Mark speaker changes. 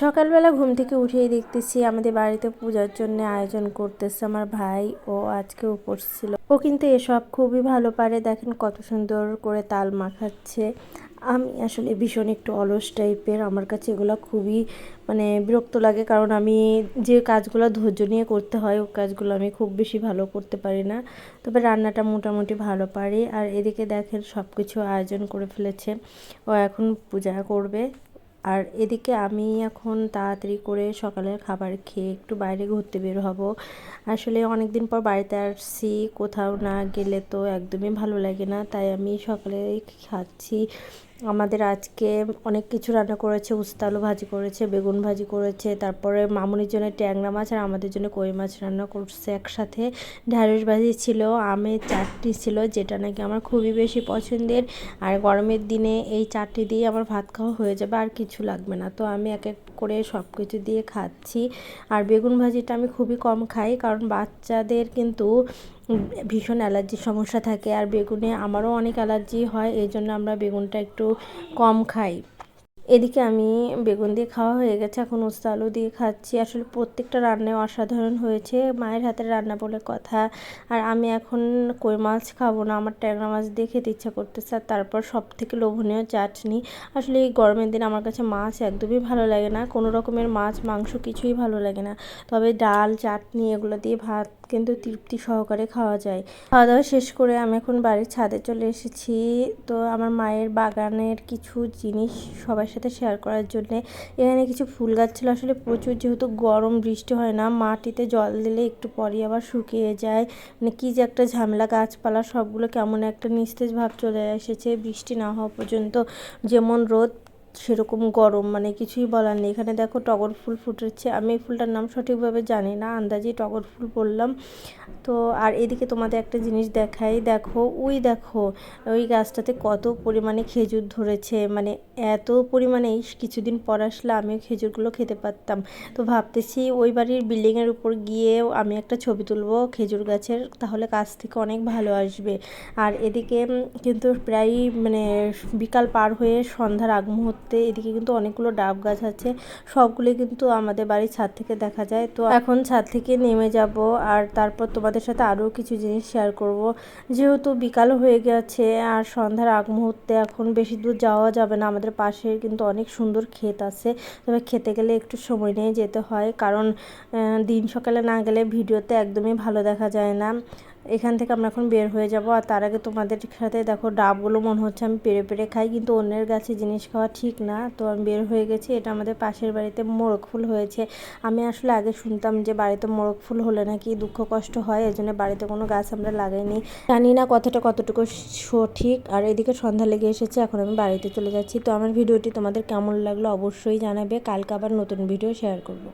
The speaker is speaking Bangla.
Speaker 1: সকালবেলা ঘুম থেকে উঠেই দেখতেছি আমাদের বাড়িতে পূজার জন্য আয়োজন করতেছে আমার ভাই। ও আজকে উপোস ছিল। ও কিন্তু এসব খুবই ভালো পারে। দেখেন কত সুন্দর করে তাল মাখাচ্ছে। আমি আসলে ভীষণ একটু অলস টাইপের। আমার কাছে এগুলো খুবই মানে বিরক্ত লাগে কারণ আমি যে কাজগুলো ধৈর্য নিয়ে করতে হয় ওই কাজগুলো আমি খুব বেশি ভালো করতে পারি না। তবে রান্নাটা মোটামুটি ভালো পারি। আর এদিকে দেখেন সব কিছু আয়োজন করে ফেলেছে। ও এখন পূজা করবে। আর এদিকে আমি এখন তাড়াতাড়ি করে সকালের খাবার খেয়ে একটু বাইরে ঘুরতে বের হব। আসলে অনেক দিন পর বাড়িতে আসছি, কোথাও না গেলে তো একদমই ভালো লাগে না, তাই আমি সকালে খাচ্ছি। আমাদের আজকে অনেক কিছু রান্না করেছে উস্তা আলু ভাজি করেছে, বেগুন ভাজি করেছে, তারপরে মামুনির জন্য ট্যাংরা মাছ আর আমাদের জন্য কই মাছ রান্না করছে একসাথে। ঢ্যাঁড়স ভাজি ছিল, আমের চাটনি ছিল, যেটা নাকি আমার খুবই বেশি পছন্দের। আর গরমের দিনে এই চাটনি দিয়ে আমার ভাত খাওয়া হয়ে যাবে, আর কিছু লাগবে না। তো আমি এক এক করে সব কিছু দিয়ে খাচ্ছি। আর বেগুন ভাজিটা আমি খুবই কম খাই, কারণ বাচ্চাদের কিন্তু ভীষণ অ্যালার্জির সমস্যা থাকে আর বেগুনে আমারও অনেক অ্যালার্জি হয়, এই জন্য আমরা বেগুনটা একটু কম খাই। এদিকে আমি বেগুন দিয়ে খাওয়া হয়ে গেছে, এখন উস্তা আলু দিয়ে খাচ্ছি। আসলে প্রত্যেকটা রান্নায় অসাধারণ হয়েছে, মায়ের হাতের রান্না বলে কথা। আর আমি এখন কই মাছ খাব না, আমার ট্যাংরা মাছ দিয়ে খেতে ইচ্ছা করতেছে, আর তারপর সব থেকে লোভনীয় চাটনি। আসলে এই গরমের দিন আমার কাছে মাছ একদমই ভালো লাগে না, কোনো রকমের মাছ, মাংস কিছুই ভালো লাগে না। তবে ডাল, চাটনি এগুলো দিয়ে ভাত কিন্তু তৃপ্তি সহকারে খাওয়া যায়। খাওয়া দাওয়া শেষ করে আমি এখন বাড়ির ছাদে চলে এসেছি। তো আমার মায়ের বাগানের কিছু জিনিস সবার সাথে শেয়ার করার জন্যে। এখানে কিছু ফুল গাছ ছিল। আসলে প্রচুর যেহেতু গরম, বৃষ্টি হয় না, মাটিতে জল দিলে একটু পরই আবার শুকিয়ে যায়। মানে কী যে একটা ঝামেলা, গাছপালা সবগুলো কেমন একটা নিস্তেজ ভাব চলে এসেছে বৃষ্টি না হওয়া পর্যন্ত। যেমন রোদ সেরকম গরম মানে কিছুই বলার নেই। এখানে দেখো টগর ফুল ফুটেছে। আমি এই ফুলটার নাম সঠিকভাবে জানি না, আন্দাজে টগর ফুল বললাম। তো আর এদিকে তোমাদের একটা জিনিস দেখাই। দেখো, ওই দেখো, ওই গাছটাতে কত পরিমাণে খেজুর ধরেছে। মানে এত পরিমাণে কিছুদিন পর আসলে আমিও খেজুরগুলো খেতে পারতাম। তো ভাবতেছি ওই বাড়ির বিল্ডিংয়ের উপর গিয়েও আমি একটা ছবি তুলবো খেজুর গাছের, তাহলে কাছ থেকে অনেক ভালো আসবে। আর এদিকে কিন্তু প্রায় মানে বিকাল পার হয়ে সন্ধ্যার আগ মুহূর্তে এদিকে কিন্তু অনেকগুলো ডাব গাছ আছে সবগুলোই কিন্তু আমাদের বাড়ির ছাদ থেকে দেখা যায়। তো এখন ছাদ থেকে নেমে যাব, আর তারপর তোমাদের সাথে আরও কিছু জিনিস শেয়ার করব। যেহেতু বিকাল হয়ে গেছে, আর সন্ধ্যার আগ মুহূর্তে এখন বেশি দূর যাওয়া যাবে না, আমাদের পাশে কিন্তু অনেক সুন্দর ক্ষেত আছে। তবে খেতে গেলে একটু সময় নিয়ে যেতে হয়, কারণ দিন সকালে না গেলে ভিডিওতে একদমই ভালো দেখা যায় না। এখান থেকে আমরা এখন বের হয়ে যাব। আর তার আগে তোমাদের সাথে দেখো, ডাবগুলো মনে হচ্ছে আমি পেরে পেরে খাই, কিন্তু অন্যের গাছে জিনিস খাওয়া ঠিক না। তো আমি বের হয়ে গেছি, এটা আমাদের পাশের বাড়িতে মোরগ ফুল হয়েছে। আমি আসলে আগে শুনতাম যে বাড়িতে মোরগ ফুল হলে নাকি দুঃখ কষ্ট হয়, এই জন্য বাড়িতে কোনো গাছ আমরা লাগাইনি। জানি না কথাটা কতটুকু সঠিক। আর এদিকে সন্ধ্যা লেগে এসেছে, এখন আমি বাড়িতে চলে যাচ্ছি। তো আমার ভিডিওটি তোমাদের কেমন লাগল অবশ্যই জানাবে। কালকে আবার নতুন ভিডিও শেয়ার করব।